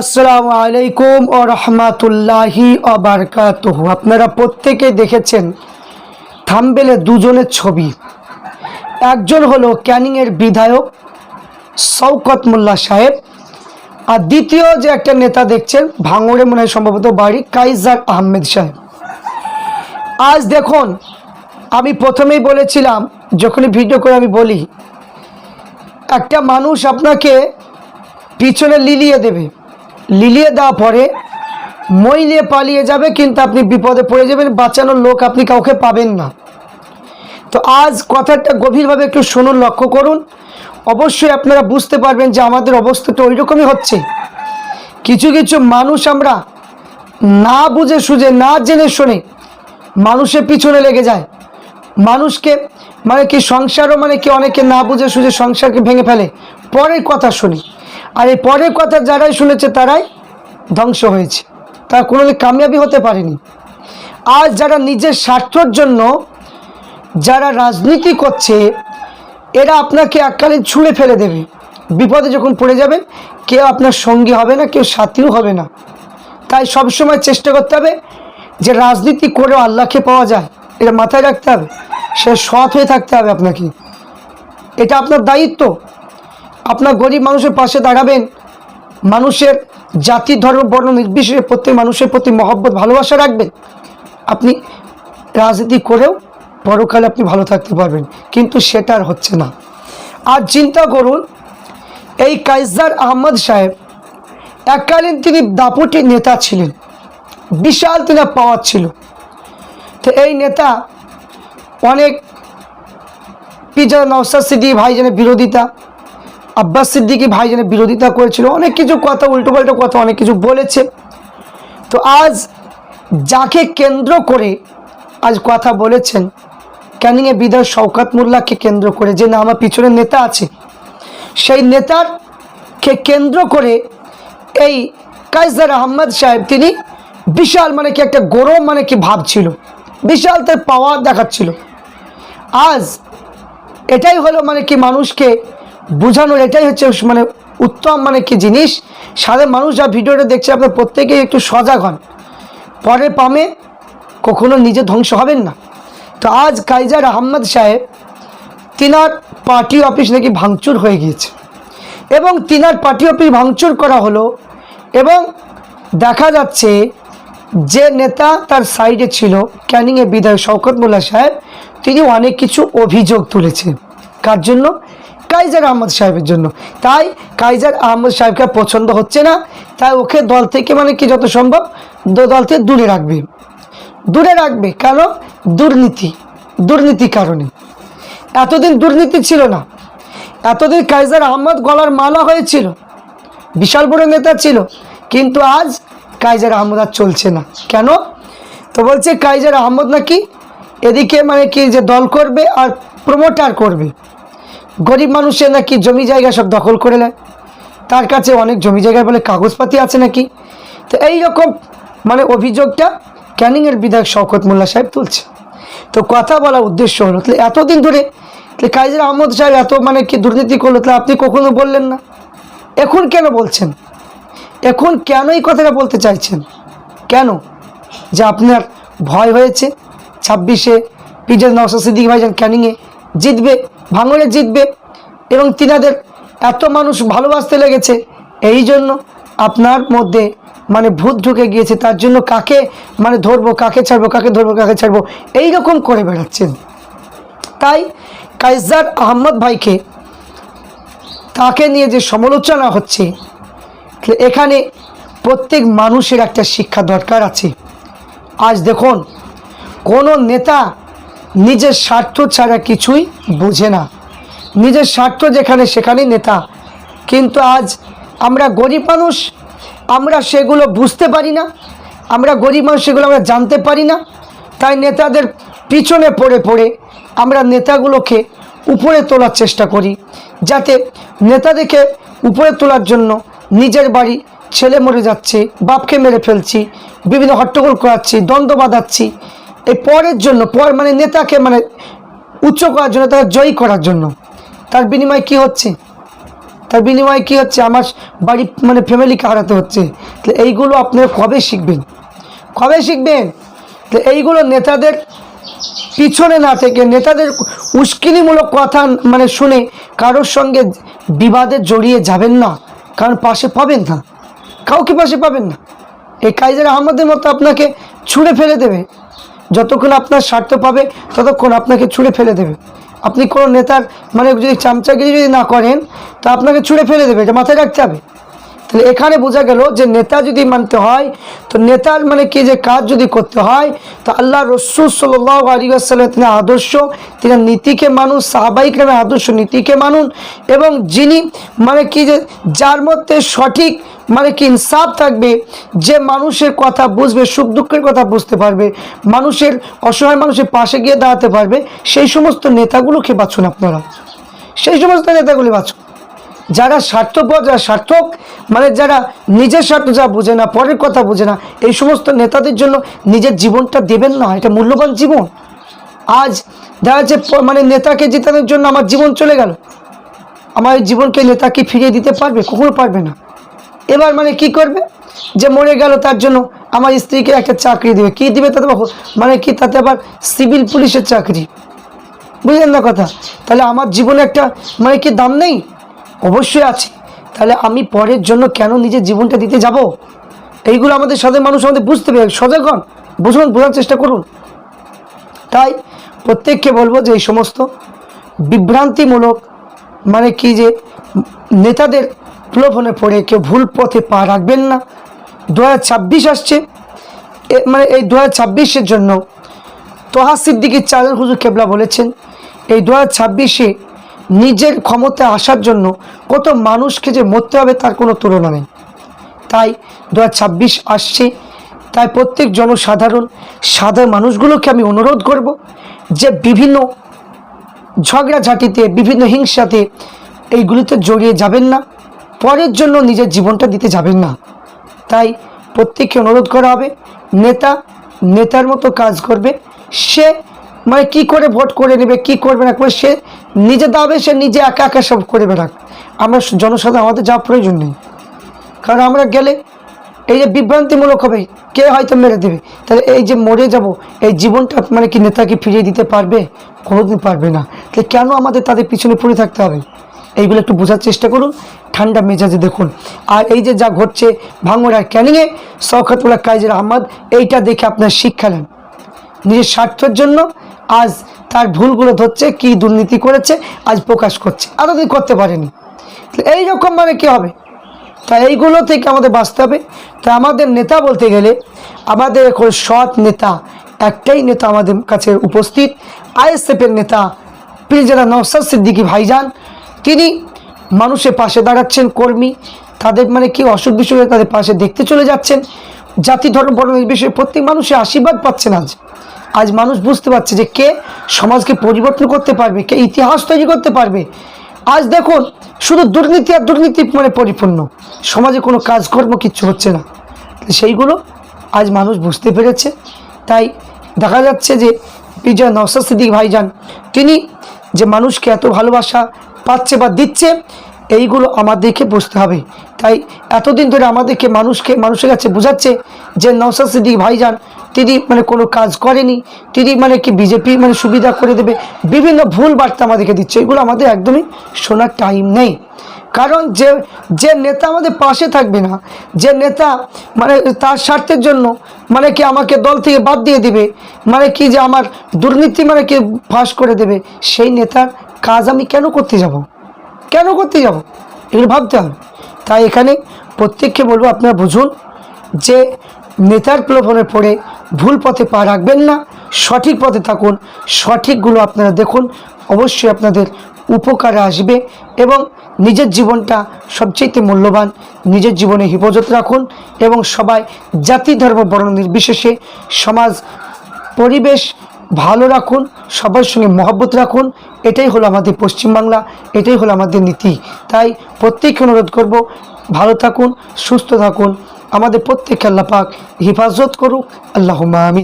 আসসালামু আলাইকুম ও রহমাতুল্লাহি অবরকাতুহ আপনারা প্রত্যেকে দেখেছেন থাম্বেলে দুজনের ছবি। একজন হলো ক্যানিংয়ের বিধায়ক শওকত মোল্লা সাহেব, আর দ্বিতীয় যে একটা নেতা দেখছেন, ভাঙড়ে মনে হয় সম্ভবত বাড়ি, কাইজার আহমেদ সাহেব। আজ দেখুন, আমি প্রথমেই বলেছিলাম, যখনই ভিডিও করে আমি বলি, একটা মানুষ আপনাকে পিছনে লিলিয়ে দেবে। লিলিয়ে দেওয়া পরে মই নিয়ে পালিয়ে যাবে, কিন্তু আপনি বিপদে পড়ে যাবেন, বাঁচানোর লোক আপনি কাউকে পাবেন না। তো আজ কথাটা গভীরভাবে একটু শুনুন, লক্ষ্য করুন। অবশ্যই আপনারা বুঝতে পারবেন যে আমাদের অবস্থাটা ওই রকমই হচ্ছে। কিছু কিছু মানুষ আমরা না বুঝে সুঝে, না জেনে শুনে মানুষের পিছনে লেগে যায়। মানুষকে মানে কি সংসারও মানে কি অনেকে না বুঝে সুঝে সংসারকে ভেঙে ফেলে। পরের কথা শুনি। আর এই পরের কথা যারাই শুনেছে তারাই ধ্বংস হয়েছে। তারা কোনোদিন কামিয়াবি হতে পারেনি। আজ যারা নিজের স্বার্থর জন্য যারা রাজনীতি করছে, এরা আপনাকে এককালীন ছুঁড়ে ফেলে দেবে। বিপদে যখন পড়ে যাবেন কেউ আপনার সঙ্গী হবে না, কেউ সাথীও হবে না। তাই সবসময় চেষ্টা করতে হবে যে রাজনীতি করেও আল্লাহকে পাওয়া যায়। এটা মাথায় রাখতে হবে। সে সৎ হয়ে থাকতে হবে আপনাকে। এটা আপনার দায়িত্ব। আপনার গরিব মানুষের পাশে দাঁড়াবেন, মানুষের জাতি, ধর্ম, বর্ণ নির্বিশেষে প্রত্যেক মানুষের প্রতি মহব্বত, ভালোবাসা রাখবেন। আপনি রাজনীতি করেও পরকালে আপনি ভালো থাকতে পারবেন, কিন্তু সেটা আর হচ্ছে না। আর চিন্তা করুন, এই কাইজার আহমদ সাহেব এককালীন তিনি দাপুটি নেতা ছিলেন, বিশাল তিনার পাওয়ার ছিল। তো এই নেতা অনেক পিজা নওসাদ সিদ্দিকি ভাইজানের বিরোধিতা আব্বাস সিদ্দিকি ভাইজানের বিরোধিতা করেছিল, অনেক কিছু কথা, উল্টোপাল্টো কথা, অনেক কিছু বলেছে। তো আজ যাকে কেন্দ্র করে আজ কথা বলেছেন ক্যানিংয়ে বিদায় শওকাত মোল্লাকে কেন্দ্র করে, যে না আমার পিছনে নেতা আছে, সেই নেতার কে কেন্দ্র করে এই কাইজার আহমদ সাহেব তিনি বিশাল মানে কি একটা গরম মানে কি ভাবছিল, বিশাল তার পাওয়ার দেখাচ্ছিল। আজ এটাই হলো মানে কি মানুষকে বোঝানোর এটাই হচ্ছে মানে উত্তম মানে কি জিনিস? সাধারণ মানুষ যা ভিডিওটা দেখছে আপনার প্রত্যেকেই একটু সজাগ হন। পরে পামে কখনো নিজে ধ্বংস হবেন না। তো আজ কাইজার আহম্মদ সাহেব তিনার পার্টি অফিস নাকি ভাঙচুর হয়ে গিয়েছে। এবং তিনার পার্টি অফিস ভাঙচুর করা হলো এবং দেখা যাচ্ছে যে নেতা তার সাইডে ছিল, ক্যানিংয়ে বিধায়ক শওকত মোল্লা সাহেব, তিনি অনেক কিছু অভিযোগ তুলেছেন। কার জন্য? কাইজার আহমদ সাহেবের জন্য। তাই কাইজার আহমদ সাহেবকে পছন্দ হচ্ছে না। তাই ওকে দল থেকে মানে কি যত সম্ভব দল থেকে দূরে রাখবে। দূরে রাখবে কেন দুর্নীতি দুর্নীতি কারণে। এতদিন দুর্নীতি ছিল না। এতদিন কাইজার আহমদ গলার মালা হয়েছিল। বিশাল বড় নেতা ছিল। কিন্তু আজ কাইজার আহমদ আর চলছে না। কেন? তো বলছে কাইজার আহমদ নাকি এদিকে মানে কি যে দল করবে আর প্রমোটার করবে। গরিব মানুষের নাকি জমি জায়গা সব দখল করে নেয়? তার কাছে অনেক জমি জায়গায় বলে কাগজপাতি আছে নাকি? তো এই রকম মানে অভিযোগটা ক্যানিংয়ের বিধায়ক শওকত মোল্লা সাহেব তুলছে। তো কথা বলার উদ্দেশ্য হলো, তাহলে এতদিন ধরে তাহলে কাইজার আহমদ সাহেব এত মানে কি দুর্নীতি করল, তাহলে আপনি কখনো বললেন না? এখন কেন বলছেন? এখন কেন এই কথাটা বলতে চাইছেন? কেন? যে আপনার ভয় হয়েছে? ছাব্বিশে পিজের নওসা সিদ্দিক ভাইজান ক্যানিংয়ে জিতবে? ভাঙড়ে জিতবে এবং তিনাদের এত মানুষ ভালোবাসতে লেগেছে, এই জন্য আপনার মধ্যে মানে ভূত ঢুকে গিয়েছে, তার জন্য কাকে মানে ধরবো, কাকে ছাড়বো, কাকে ধরবো, কাকে ছাড়বো এই রকম করে বেড়াচ্ছেন। তাই কাইজার আহমদ ভাইকে তাকে নিয়ে যে সমালোচনা হচ্ছে, এখানে প্রত্যেক মানুষের একটা শিক্ষা দরকার আছে। আজ দেখুন, কোনো নেতা নিজের স্বার্থ ছাড়া কিছুই বুঝে না। নিজের স্বার্থ যেখানে সেখানেই নেতা। কিন্তু আজ আমরা গরিব মানুষ, আমরা সেগুলো বুঝতে পারি না, আমরা গরিব মানুষ সেগুলো আমরা জানতে পারি না। তাই নেতাদের পিছনে পড়ে পড়ে আমরা নেতাগুলোকে উপরে তোলার চেষ্টা করি, যাতে নেতাদেরকে উপরে তোলার জন্য নিজের বাড়ি ছেলে মরে যাচ্ছে, বাপকে মেরে ফেলছি, বিভিন্ন হট্টগোল করাচ্ছি, দ্বন্দ্ব বাঁধাচ্ছি এই পরের জন্য, পর মানে নেতাকে মানে উচ্চ করার জন্য, তাকে জয়ী করার জন্য। তার বিনিময়ে কি হচ্ছে? তার বিনিময়ে কী হচ্ছে? আমার বাড়ি মানে ফ্যামিলিকে হারাতে হচ্ছে। তাহলে এইগুলো আপনারা কবে শিখবেন? কবে শিখবেন? তো এইগুলো নেতাদের পিছনে না থেকে, নেতাদের উস্কিনিমূলক কথা মানে শুনে কারোর সঙ্গে বিবাদে জড়িয়ে যাবেন না। কারণ পাশে পাবেন না। কাউকে পাশে পাবেন না। এই কাইজার আহমদের মতো আপনাকে ছুঁড়ে ফেলে দেবে। যতক্ষণ আপনার স্বার্থ পাবে, ততক্ষণ আপনাকে ছুঁড়ে ফেলে দেবে। আপনি কোনো নেতার মানে যদি চামচাগিরি যদি না করেন, তা আপনাকে ছুঁড়ে ফেলে দেবে, এটা মাথায় রাখতে হবে। তাহলে এখানে বোঝা গেল যে নেতা যদি মানতে হয়, তো নেতার মানে কি যে কাজ যদি করতে হয়, তো আল্লাহ রসুল সাল্লাহ আলী আসসালাম তিনি আদর্শ, তিনি নীতিকে মানুষ সাহাবাহিক নামে আদর্শ নীতিকে মানুন এবং যিনি মানে কি যে যার মধ্যে সঠিক মানে কি ইনসাফ থাকবে, যে মানুষের কথা বুঝবে, সুখ দুঃখের কথা বুঝতে পারবে, মানুষের অসহায় মানুষের পাশে গিয়ে দাঁড়াতে পারবে, সেই সমস্ত নেতাগুলোকে বাছুন আপনারা। সেই সমস্ত নেতাগুলি বাছুন যারা স্বার্থপর, যারা সার্থক মানে যারা নিজের স্বার্থ যা বোঝে না, পরের কথা বোঝে না, এই সমস্ত নেতাদের জন্য নিজের জীবনটা দেবেন না, এটা মূল্যবান জীবন। আজ দেখা যাচ্ছে মানে নেতাকে জেতানোর জন্য আমার জীবন চলে গেল। আমার জীবনকে নেতাকে ফিরিয়ে দিতে পারবে? কখনো পারবে না। এবার মানে কি করবে? যে মরে গেল তার জন্য আমার স্ত্রীকে একটা চাকরি দেবে। কি দিবে তাতে মানে কি তাতে আবার সিভিল পুলিশের চাকরি? বুঝলেন না কথা? তাহলে আমার জীবনে একটা মানে কি দাম নেই? অবশ্যই আছে। তাহলে আমি পরের জন্য কেন নিজের জীবনটা দিতে যাব? এইগুলো আমাদের সাধারণ মানুষ আমাদের বুঝতে হবে সজাগ হন বুঝুন বোঝার চেষ্টা করুন। তাই প্রত্যেককে বলব যে এই সমস্ত বিভ্রান্তিমূলক মানে কি যে নেতাদের প্রলোভনে পড়ে কেউ ভুল পথে পা রাখবেন না। দু ছাব্বিশ আসছে। মানে এই দু হাজার ছাব্বিশের জন্য তোহা সিদ্দিকি চালের হুজুর কেবলা বলেছেন, এই দু হাজার ছাব্বিশে নিজের ক্ষমতায় আসার জন্য কত মানুষকে যে মরতে হবে তার কোনো তুলনা নেই। তাই দু হাজার ছাব্বিশ আসছে, তাই প্রত্যেক জনসাধারণ, সাধারণ মানুষগুলোকে আমি অনুরোধ করব যে বিভিন্ন ঝগড়াঝাটিতে, বিভিন্ন হিংসাতে এইগুলিতে জড়িয়ে যাবেন না, পরের জন্য নিজের জীবনটা দিতে যাবেন না। তাই প্রত্যেককে অনুরোধ করা হবে, নেতা, নেতার মতো কাজ করবে, সে মানে কি করে ভোট করে নেবে, কি করবে না করে সে নিজে দাবে, সে নিজে একা একা সব করে বেড়াক। আমরা জনসাধারণ, আমাদের যাওয়ার প্রয়োজন নেই। কারণ আমরা গেলে এই যে বিভ্রান্তিমূলক হবে, কে হয়তো মেরে দেবে? তাহলে এই যে মরে যাব, এই জীবনটা মানে কি নেতাকে ফিরিয়ে দিতে পারবে? কোনোদিন পারবে না। তাহলে কেন আমাদের তাদের পিছনে পড়ে থাকতে হবে? এইগুলো একটু বোঝার চেষ্টা করুন, ঠান্ডা মেজাজে দেখুন। আর এই যে যা ঘটছে ভাঙড়ার ক্যানিংয়ে শওকতুল্লাহ কাইজের আহমদ, এইটা দেখে আপনার শিক্ষা নেন। নিজের স্বার্থের জন্য আজ তার ভুলগুলো ধরছে, কি দুর্নীতি করেছে, আজ প্রকাশ করছে। এতদিন করতে পারেনি। এই রকম মানে কি হবে? তা এইগুলো থেকে আমাদের বাঁচতে হবে। তা আমাদের নেতা বলতে গেলে, আমাদের এখন সৎ নেতা, একটাই নেতা আমাদের কাছে উপস্থিত। আইএসএফের নেতা পিরজাদা নওসাদ সিদ্দিকী ভাইজান, তিনি মানুষের পাশে দাঁড়াচ্ছেন, কর্মী। তাদের মানে কি অসুখ বিসুখে তাদের পাশে দেখতে চলে যাচ্ছেন। জাতি ধর্ম, বর্ণ নির্বিশেষে প্রত্যেক মানুষের আশীর্বাদ পাচ্ছেন আজ। আজ মানুষ বুঝতে পারছে যে কে সমাজকে পরিবর্তন করতে পারবে, কে ইতিহাস তৈরি করতে পারবে। আজ দেখুন, শুধু দুর্নীতি আর দুর্নীতি মানে পরিপূর্ণ। সমাজে কোনো কাজকর্ম কিচ্ছু হচ্ছে না। সেইগুলো আজ মানুষ বুঝতে পেরেছে। তাই দেখা যাচ্ছে যে বিজয় নওসাদ সিদ্দিক ভাইজান, তিনি যে মানুষকে এত ভালোবাসা পাচ্ছে বা দিচ্ছে, এইগুলো আমাদেরকে বুঝতে হবে। তাই এতদিন ধরে আমাদেরকে মানুষকে, মানুষের কাছে বোঝাচ্ছে যে নওসাদ সিদ্দিক ভাইজান তিনি মানে কোনো কাজ করেনি, তিনি মানে কি বিজেপি মানে সুবিধা করে দেবে, বিভিন্ন ভুল বার্তা আমাদেরকে দিচ্ছে, এগুলো আমাদের একদমই শোনার টাইম নেই। কারণ যে যে নেতা আমাদের পাশে থাকবে না, যে নেতা মানে তার স্বার্থের জন্য মানে কি আমাকে দল থেকে বাদ দিয়ে দিবে মানে কি যে আমার দুর্নীতি মানে কি ফাঁস করে দেবে, সেই নেতার কাজ আমি কেন করতে যাব? কেন করতে যাব? এগুলো ভাবতে হবে। তাই এখানে প্রত্যেককে বলব, আপনারা বুঝুন যে নেতার প্রলোভনে পড়ে ভুল পথে পা রাখবেন না। সঠিক পথে থাকুন। সঠিকগুলো আপনারা দেখুন। অবশ্যই আপনাদের উপকারে আসবে এবং নিজের জীবনটা সবচেয়ে মূল্যবান। নিজের জীবনে হেফাজত রাখুন এবং সবাই জাতি, ধর্ম, বর্ণ নির্বিশেষে সমাজ, পরিবেশ ভালো রাখুন, সবার সঙ্গে মহব্বত রাখুন। এটাই হলো আমাদের পশ্চিমবাংলা, এটাই হলো আমাদের নীতি। তাই প্রত্যেককে অনুরোধ করব, ভালো থাকুন, সুস্থ থাকুন। আমাদের প্রত্যেককে আল্লাহ পাক হেফাজত করুক। আল্লাহ আমি